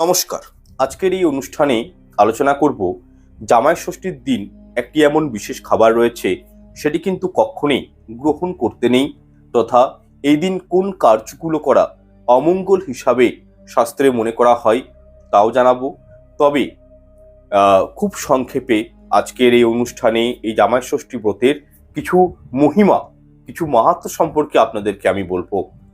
নমস্কার। আজকের এই অনুষ্ঠানে আলোচনা করব জামাই ষষ্ঠীর দিন একটি এমন বিশেষ খাবার রয়েছে, সেটি কিন্তু কখনোই গ্রহণ করতে নেই তথা এই দিন কোন কার্যগুলো করা অমঙ্গল হিসাবে শাস্ত্রে মনে করা হয় তাও জানাব। তবে খুব সংক্ষেপে আজকের এই অনুষ্ঠানে এই জামাই ষষ্ঠী ব্রতের কিছু মহিমা, কিছু মাহাত্ম সম্পর্কে আপনাদেরকে আমি বলব।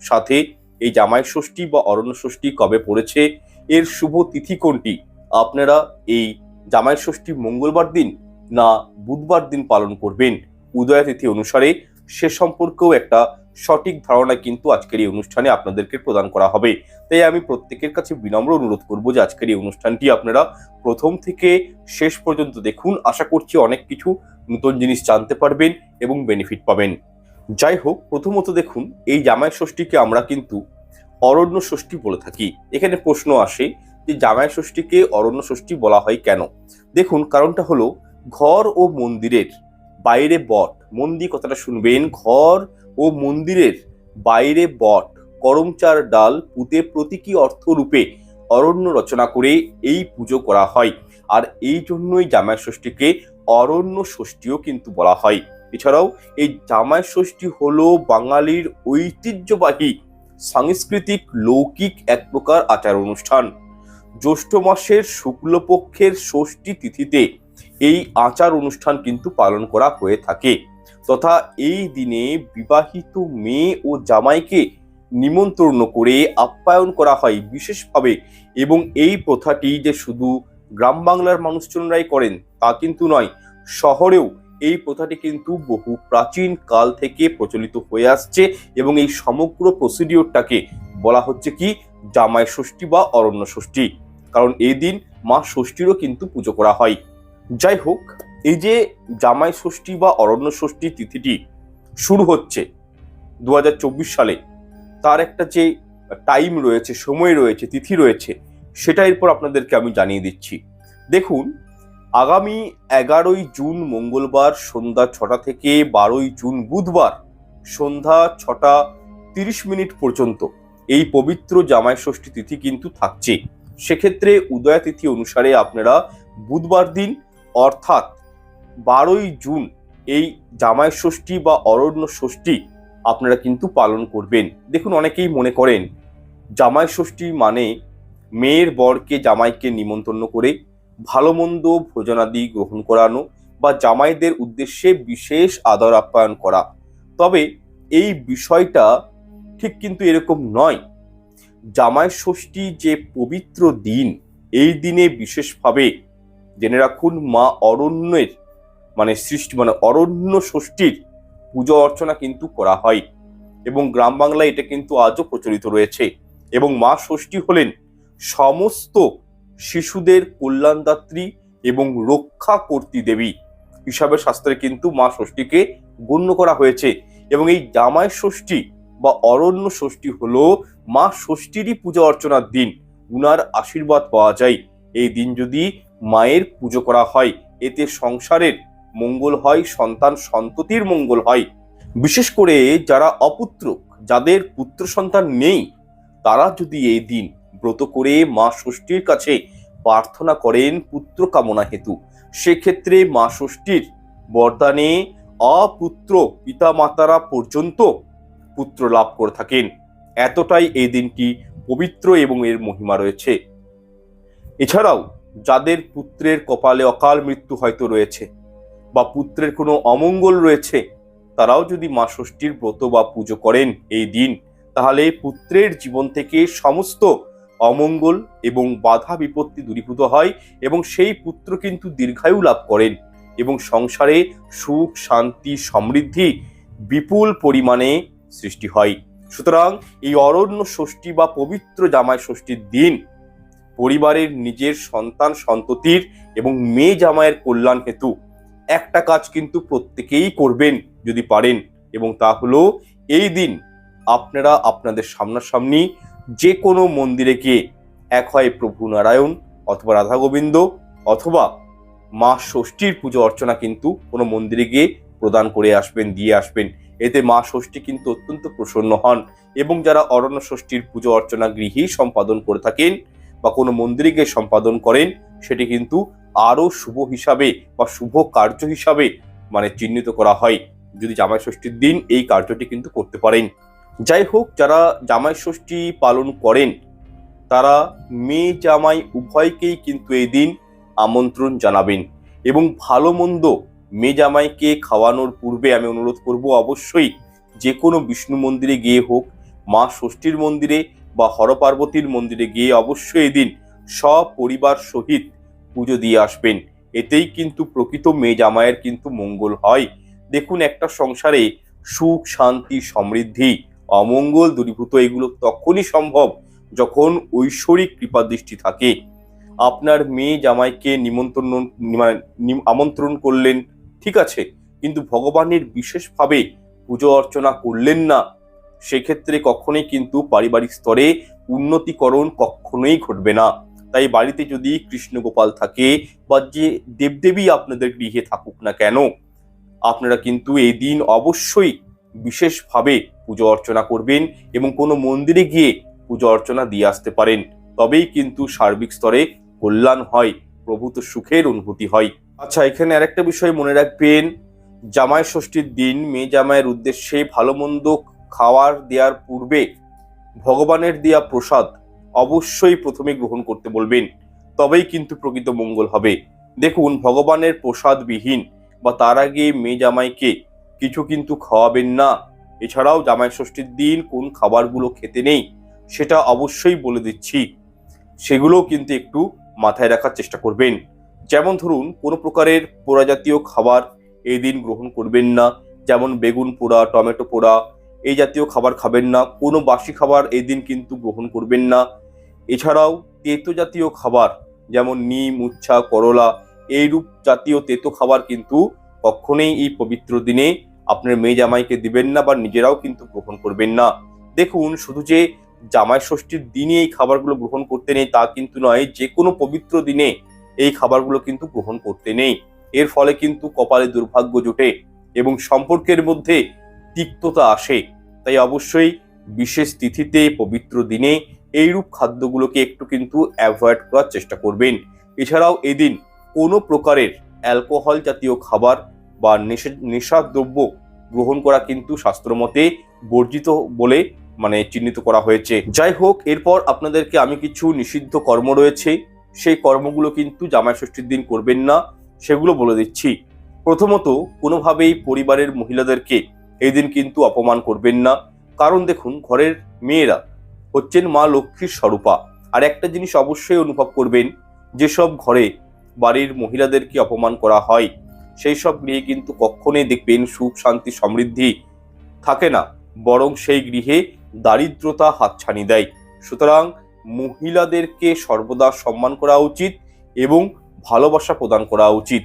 সাথে এই জামাই ষষ্ঠী বা অরণ্য ষষ্ঠী কবে পড়েছে এর শুভ তিথি কোনটি? আপনারা এই জামাই ষষ্ঠী মঙ্গলবার দিন না বুধবার দিন পালন করবেন? উদয় তিথি অনুসারে সে সম্পর্কেও একটা সঠিক ধারণা কিন্তু আজকের এই অনুষ্ঠানে আপনাদেরকে প্রদান করা হবে। তাই আমি প্রত্যেকের কাছে বিনম্র অনুরোধ করব যে আজকের এই অনুষ্ঠানটি আপনারা প্রথম থেকে শেষ পর্যন্ত দেখুন। আশা করছি অনেক কিছু নতুন জিনিস জানতে পারবেন এবং বেনিফিট পাবেন। যাই হোক, প্রথমত দেখুন, এই জামাই ষষ্ঠীকে আমরা কিন্তু অরণ্য ষষ্ঠী বলে থাকি। এখানে প্রশ্ন আসে যে জামাই ষষ্ঠীকে অরণ্য ষষ্ঠী বলা হয় কেন? দেখুন, কারণটা হলো ঘর ও মন্দিরের বাইরে বট। মন্দির কথাটা শুনবেন, ঘর ও মন্দিরের বাইরে বট। করমচার ডাল পুঁতে প্রতীকী অর্থ রূপে অরণ্য রচনা করে এই পুজো করা হয়। আর এই জন্যই জামাই ষষ্ঠীকে অরণ্য ষষ্ঠীও কিন্তু বলা হয়। এছাড়াও এই জামাই ষষ্ঠী হলো বাঙালির ঐতিহ্যবাহী সাংস্কৃতিক, লৌকিক এক প্রকার আচার অনুষ্ঠান। জ্যৈষ্ঠ মাসের শুক্লপক্ষের ষষ্ঠী তিথিতে এই আচার অনুষ্ঠান কিন্তু পালন করা হয়ে থাকে। তথা এই দিনে বিবাহিত মেয়ে ও জামাইকে নিমন্ত্রণ করে আপ্যায়ন করা হয় বিশেষভাবে এবং এই প্রথাটি যে শুধু গ্রাম বাংলার মানুষজনরাই করেন তা কিন্তু নয়, শহরেও এই প্রথাটি কিন্তু বহু প্রাচীন কাল থেকে প্রচলিত হয়ে আসছে এবং এই সমগ্র প্রসিডিওরটাকে বলা হচ্ছে কি, জামাই ষষ্ঠী বা অরণ্য ষষ্ঠী। কারণ এই দিন মা ষষ্ঠীরও কিন্তু পুজো করা হয়। যাই হোক, এই যে জামাই ষষ্ঠী বা অরণ্য ষষ্ঠী তিথিটি শুরু হচ্ছে দু হাজার চব্বিশ সালে, তার একটা যে টাইম রয়েছে, সময় রয়েছে, তিথি রয়েছে, সেটা এরপর আপনাদেরকে আমি জানিয়ে দিচ্ছি। দেখুন আগামী এগারোই জুন মঙ্গলবার সন্ধ্যা ছটা থেকে বারোই জুন বুধবার সন্ধ্যা ছটা তিরিশ মিনিট পর্যন্ত এই পবিত্র জামাই ষষ্ঠী তিথি কিন্তু থাকছে। সেক্ষেত্রে উদয় তিথি অনুসারে আপনারা বুধবার দিন অর্থাৎ বারোই জুন এই জামাই ষষ্ঠী বা অরণ্য ষষ্ঠী আপনারা কিন্তু পালন করবেন। দেখুন, অনেকেই মনে করেন, জামাই ষষ্ঠী মানে মেয়ের বরকে জামাইকে নিমন্ত্রণ করে ভালো মন্দ ভোজনাদি গ্রহণ করানো বা জামাইদের উদ্দেশ্যে বিশেষ আদর আপ্যায়ন করা। তবে এই বিষয়টা ঠিক কিন্তু এরকম নয়। জামাই ষষ্ঠী যে পবিত্র দিন, এই দিনে বিশেষভাবে জেনে রাখুন মা অরণ্যের মানে সৃষ্টি মানে অরণ্য ষষ্ঠীর পুজো অর্চনা কিন্তু করা হয় এবং গ্রাম বাংলায় এটা কিন্তু আজও প্রচলিত রয়েছে এবং মা ষষ্ঠী হলেন সমস্ত শিশুদের কল্যাণদাত্রী এবং রক্ষা কর্তী দেবী হিসাবে শাস্ত্রে কিন্তু মা ষষ্ঠীকে গণ্য করা হয়েছে এবং এই জামাই ষষ্ঠী বা অরণ্য ষষ্ঠী হলো মা ষষ্ঠীরই পূজা অর্চনার দিন। উনার আশীর্বাদ পাওয়া যায়। এই দিন যদি মায়ের পুজো করা হয়, এতে সংসারের মঙ্গল হয়, সন্তান সন্ততির মঙ্গল হয়। বিশেষ করে যারা অপুত্রক, যাদের পুত্র সন্তান নেই, তারা যদি এই দিন ব্রত করে মা ষষ্ঠীর কাছে প্রার্থনা করেন পুত্র কামনা হেতু। সেক্ষেত্রে মা ষষ্ঠীর বরদানে অপুত্র পিতা মাতারা পর্যন্ত পুত্র লাভ করে থাকেন। এতটাই এই দিনটি পবিত্র এবং এর মহিমা রয়েছে। এছাড়াও যাদের পুত্রের কপালে অকাল মৃত্যু হয়তো রয়েছে বা পুত্রের কোনো অমঙ্গল রয়েছে, তারাও যদি মা ষষ্ঠীর ব্রত বা পুজো করেন এই দিন, তাহলে পুত্রের জীবন থেকে সমস্ত অমঙ্গল এবং বাধা বিপত্তি দূরীভূত হয় এবং সেই পুত্র কিন্তু দীর্ঘায়ু লাভ করেন এবং সংসারে সুখ, শান্তি, সমৃদ্ধি বিপুল পরিমাণে সৃষ্টি হয়। সুতরাং এই অরণ্য ষষ্ঠী বা পবিত্র জামাই ষষ্ঠীর দিন পরিবারের নিজের সন্তান সন্ততির এবং মেয়ে জামাইয়ের কল্যাণ হেতু একটা কাজ কিন্তু প্রত্যেকেই করবেন যদি পারেন এবং তা হলো এই দিন আপনারা আপনাদের সামনাসামনি যে কোনো মন্দিরে গিয়ে এক হয় প্রভু নারায়ণ অথবা রাধা গোবিন্দ অথবা মা ষষ্ঠীর পুজো অর্চনা কিন্তু কোনো মন্দিরে গিয়ে প্রদান করে আসবেন, দিয়ে আসবেন। এতে মা ষষ্ঠী কিন্তু অত্যন্ত প্রসন্ন হন এবং যারা অরণ্য ষষ্ঠীর পুজো অর্চনা গৃহেই সম্পাদন করে থাকেন বা কোনো মন্দিরে গিয়ে সম্পাদন করেন, সেটি কিন্তু আরও শুভ হিসাবে বা শুভ কার্য হিসাবে মানে চিহ্নিত করা হয়। যদি জামাই ষষ্ঠীর দিন এই কার্যটি কিন্তু করতে পারেন। যাই হোক যারা জামাই ষষ্ঠী পালন করেন, তারা মেয়ে জামাই উভয়কেই কিন্তু এই দিন আমন্ত্রণ জানাবেন এবং ভালো মন্দ মেয়ে জামাইকে খাওয়ানোর পূর্বে আমি অনুরোধ করব, অবশ্যই যে কোনো বিষ্ণু মন্দিরে গিয়ে হোক, মা ষষ্ঠীর মন্দিরে বা হরপার্বতীর মন্দিরে গিয়ে অবশ্যই এদিন সপরিবার সহিত পুজো দিয়ে আসবেন। এতেই কিন্তু প্রকৃত মেয়ে জামাইয়ের কিন্তু মঙ্গল হয়। দেখুন, একটা সংসারে সুখ, শান্তি, সমৃদ্ধি অমঙ্গল দূরীভূত এগুলো তখনই সম্ভব যখন ঐশ্বরিক কৃপা দৃষ্টি থাকে। আপনার মেয়ে জামাইকে নিমন্ত্রণ মানে আমন্ত্রণ করলেন, ঠিক আছে, কিন্তু ভগবানের বিশেষভাবে পুজো অর্চনা করলেন না। সেক্ষেত্রে কখনোই কিন্তু পারিবারিক স্তরে উন্নতিকরণ কখনোই ঘটবে না। তাই বাড়িতে যদি কৃষ্ণ গোপাল থাকে বা যে দেবদেবী আপনাদের গৃহে থাকুক না কেন, আপনারা কিন্তু এই দিন অবশ্যই বিশেষভাবে পুজো অর্চনা করবেন এবং কোনো মন্দিরে গিয়ে পুজো অর্চনা দিয়ে আসতে পারেন। তবেই কিন্তু সার্বিক স্তরে কল্যাণ হয়, প্রভূত সুখের অনুভূতি হয়। আচ্ছা এখানে আরেকটা বিষয় মনে রাখবেন। জামাই ষষ্ঠীর দিন মেয়ে জামাইয়ের উদ্দেশ্যে ভালো মন্দ খাওয়ার দেওয়ার পূর্বে ভগবানের দেয়া প্রসাদ অবশ্যই প্রথমে গ্রহণ করতে বলবেন। তবেই কিন্তু প্রকৃত মঙ্গল হবে। দেখুন, ভগবানের প্রসাদবিহীন বা তার আগে মেয়ে জামাইকে কিছু কিন্তু খাওয়াবেন না। এছাড়াও জামাই ষষ্ঠীর দিন কোন খাবারগুলো খেতে নেই, সেটা অবশ্যই বলে দিচ্ছি। সেগুলোও কিন্তু একটু মাথায় রাখার চেষ্টা করবেন। যেমন ধরুন, কোনো প্রকারের পোড়া জাতীয় খাবার এই দিন গ্রহণ করবেন না। যেমন বেগুন পোড়া, টমেটো পোড়া, এই জাতীয় খাবার খাবেন না। কোনো বাসি খাবার এই দিন কিন্তু গ্রহণ করবেন না। এছাড়াও তেতো জাতীয় খাবার, যেমন নিম, উচ্ছা, করলা, এইরূপ জাতীয় তেতো খাবার কিন্তু কখনোই এই পবিত্র দিনে আপনার মেয়ে জামাইকে দিবেন না বা নিজেরাও কিন্তু গ্রহণ করবেন না। দেখুন, শুধু যে জামাই ষষ্ঠীর দিনে এই খাবারগুলো গ্রহণ করতে নেই তা কিন্তু নয়, যে কোনো পবিত্র দিনে এই খাবারগুলো কিন্তু গ্রহণ করতে নেই। এর ফলে কিন্তু কপালে দুর্ভাগ্য জোটে এবং সম্পর্কের মধ্যে তিক্ততা আসে। তাই অবশ্যই বিশেষ তিথিতে পবিত্র দিনে এইরূপ খাদ্যগুলোকে একটু কিন্তু অ্যাভয়েড করার চেষ্টা করবেন। এছাড়াও এদিন কোনো প্রকারের অ্যালকোহল জাতীয় খাবার বা নেশা- নেশাদ্রব্য গ্রহণ করা কিন্তু শাস্ত্রমতে বর্জিত বলে মানে চিহ্নিত করা হয়েছে। যাই হোক এরপর আপনাদেরকে আমি কিছু নিষিদ্ধ কর্ম রয়েছে। সেই কর্মগুলো কিন্তু জামাই ষষ্ঠীর দিন করবেন না, সেগুলো বলে দিচ্ছি। প্রথমত, কোনোভাবেই পরিবারের মহিলাদেরকে এই দিন কিন্তু অপমান করবেন না। কারণ দেখুন, ঘরের মেয়েরা হচ্ছেন মা লক্ষ্মীর স্বরূপা। আর একটা জিনিস অবশ্যই অনুভব করবেন, যেসব ঘরে বাড়ির মহিলাদেরকে অপমান করা হয় সেই সব গৃহে কিন্তু কখনোই দেখবেন সুখ, শান্তি, সমৃদ্ধি থাকে না। বরং সেই গৃহে দারিদ্রতা হাতছানি দেয়। সুতরাং মহিলাদেরকে সর্বদা সম্মান করা উচিত এবং ভালোবাসা প্রদান করা উচিত।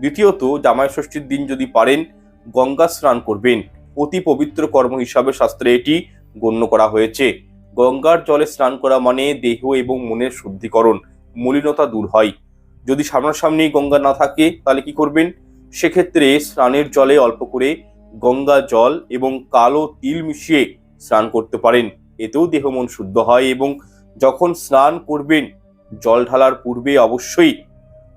দ্বিতীয়ত জামাই ষষ্ঠীর দিন যদি পারেন, গঙ্গা স্নান করবেন। অতি পবিত্র কর্ম হিসাবে শাস্ত্রে এটি গণ্য করা হয়েছে। গঙ্গার জলে স্নান করা মানে দেহ এবং মনের শুদ্ধিকরণ, মলিনতা দূর হয়। যদি সামনাসামনি গঙ্গা না থাকে, তাহলে কি করবেন? সেক্ষেত্রে স্নানের জলে অল্প করে গঙ্গা জল এবং কালো তিল মিশিয়ে স্নান করতে পারেন। এতেও দেহ মন শুদ্ধ হয় এবং যখন স্নান করবেন, জল ঢালার পূর্বে অবশ্যই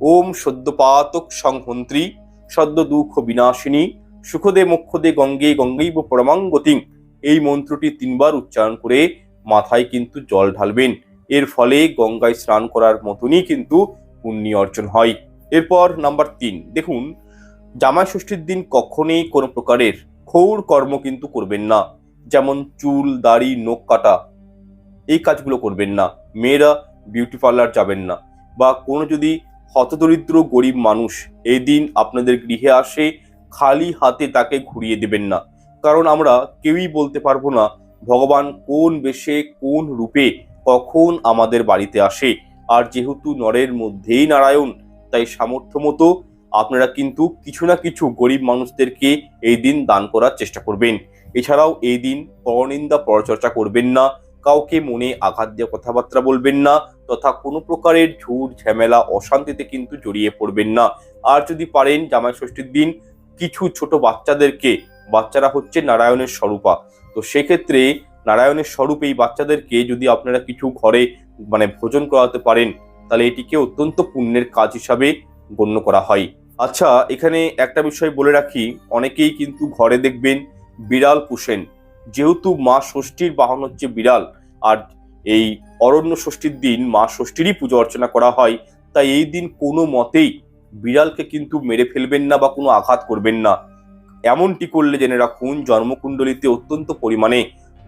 ওম সদ্যপাতক সংহন্ত্রী সদ্য দুঃখ বিনাশিনী সুখদে মুখ্যদে গঙ্গে গঙ্গৈব পরমাঙ্গতিং এই মন্ত্রটি তিনবার উচ্চারণ করে মাথায় কিন্তু জল ঢালবেন। এর ফলে গঙ্গায় স্নান করার মতনই কিন্তু পুণ্য অর্জন হয়। এরপর নাম্বার তিন, দেখুন জামাই ষষ্ঠীর দিন কখনোই কোনো প্রকারের ক্ষৌর কর্ম কিন্তু করবেন না। যেমন চুল, দাড়ি, নখ কাটা, এই কাজগুলো করবেন না। মেয়েরা বিউটি পার্লার যাবেন না। বা কোনো যদি হতদরিদ্র গরিব মানুষ এই দিন আপনাদের গৃহে আসে, খালি হাতে তাকে ঘুরিয়ে দেবেন না। কারণ আমরা কেউই বলতে পারব না, ভগবান কোন বেশে, কোন রূপে, কখন আমাদের বাড়িতে আসে। আর যেহেতু নরের মধ্যেই নারায়ণ, তাই সামর্থ্য মতো আপনারা কিন্তু কিছু না কিছু গরিব মানুষদেরকে এই দিন দান করার চেষ্টা করবেন। এছাড়াও এই দিন পরনিন্দা পরচর্চা করবেন না, কাউকে মনে আঘাত দিয়ে কথাবার্তা বলবেন না, তথা কোনো প্রকারের ঝুট, ঝামেলা, অশান্তিতে কিন্তু জড়িয়ে পড়বেন না। আর যদি পারেন জামাই ষষ্ঠীর দিন কিছু ছোট বাচ্চাদেরকে, বাচ্চারা হচ্ছে নারায়ণের স্বরূপা। তো সেক্ষেত্রে নারায়ণের স্বরূপ এই বাচ্চাদেরকে যদি আপনারা কিছু ঘরে মানে ভোজন করাতে পারেন, তাহলে এটিকে অত্যন্ত পুণ্যের কাজ হিসাবে গণ্য করা হয়। আচ্ছা এখানে একটা বিষয় বলে রাখি, অনেকেই কিন্তু ঘরে দেখবেন বিড়াল পুষেন। যেহেতু মা ষষ্ঠীর বাহন হচ্ছে বিড়াল, আর এই অরণ্য ষষ্ঠীর দিন মা ষষ্ঠীরই পুজো অর্চনা করা হয়, তাই এই দিন কোনো মতেই বিড়ালকে কিন্তু মেরে ফেলবেন না বা কোনো আঘাত করবেন না। এমনটি করলে জেনে রাখুন, জন্মকুণ্ডলিতে অত্যন্ত পরিমাণে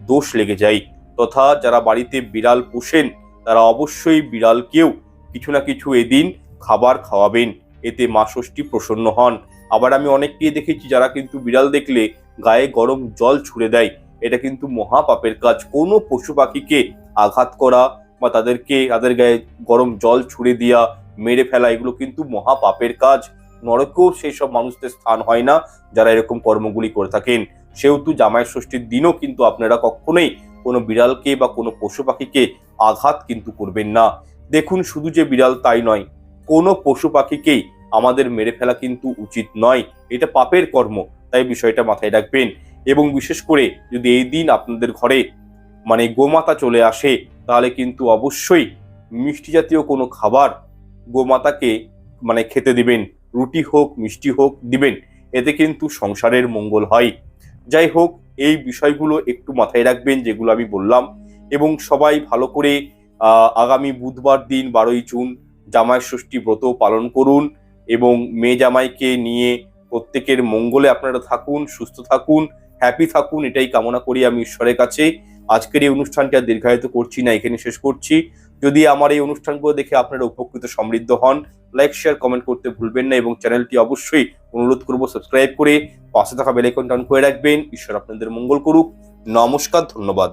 দোষ লেগে যায়। তথা যারা বাড়িতে বিড়াল পোষেন, তারা অবশ্যই বিড়ালকেও কিছু না কিছু এদিন খাবার খাওয়াবেন। এতে মা ষষ্ঠী প্রসন্ন হন। আবার আমি অনেককেই দেখেছি যারা কিন্তু বিড়াল দেখলে গায়ে গরম জল ছুড়ে দেয়। এটা কিন্তু মহাপাপের কাজ। কোনো পশু পাখিকে আঘাত করা বা তাদেরকে, তাদের গায়ে গরম জল ছুড়ে দেওয়া মেরে ফেলা, এগুলো কিন্তু মহাপাপের কাজ। নরকেও সেই সব মানুষদের স্থান হয় না, যারা এরকম কর্মগুলি করে থাকেন। সেহেতু জামাই ষষ্ঠীর দিনও কিন্তু আপনারা কখনোই কোনো বিড়ালকে বা কোনো পশু পাখিকে আঘাত কিন্তু করবেন না। দেখুন, শুধু যে বিড়াল তাই নয় কোনো পশু পাখিকেই আমাদের মেরে ফেলা কিন্তু উচিত নয়। এটা পাপের কর্ম, তাই বিষয়টা মাথায় রাখবেন। এবং বিশেষ করে যদি এই দিন আপনাদের ঘরে মানে গোমাতা চলে আসে, তাহলে কিন্তু অবশ্যই মিষ্টি জাতীয় কোনো খাবার গোমাতাকে মানে খেতে দিবেন। রুটি হোক, মিষ্টি হোক, দিবেন। এতে কিন্তু সংসারের মঙ্গল হয়। যাই হোক, এই বিষয়গুলো একটু মাথায় রাখবেন, যেগুলো আমি বললাম। এবং সবাই ভালো করে আগামী বুধবার দিন বারোই জুন জামাই ষষ্ঠী ব্রত পালন করুন এবং মেয়ে জামাইকে নিয়ে প্রত্যেকের মঙ্গলে আপনারা থাকুন, সুস্থ থাকুন হ্যাপি থাকুন, এটাই কামনা করি আমি ঈশ্বরের কাছে। আজকের এই অনুষ্ঠানটি আর দীর্ঘায়িত করছি না, এখানে শেষ করছি। যদি আমার এই অনুষ্ঠানগুলো দেখে আপনারা উপকৃত সমৃদ্ধ হন লাইক শেয়ার কমেন্ট করতে ভুলবেন না এবং চ্যানেলটি অবশ্যই অনুরোধ করব সাবস্ক্রাইব করে পাশে থাকা বেলাইকনটা অন করে রাখবেন। ঈশ্বর আপনাদের মঙ্গল করুক। নমস্কার, ধন্যবাদ।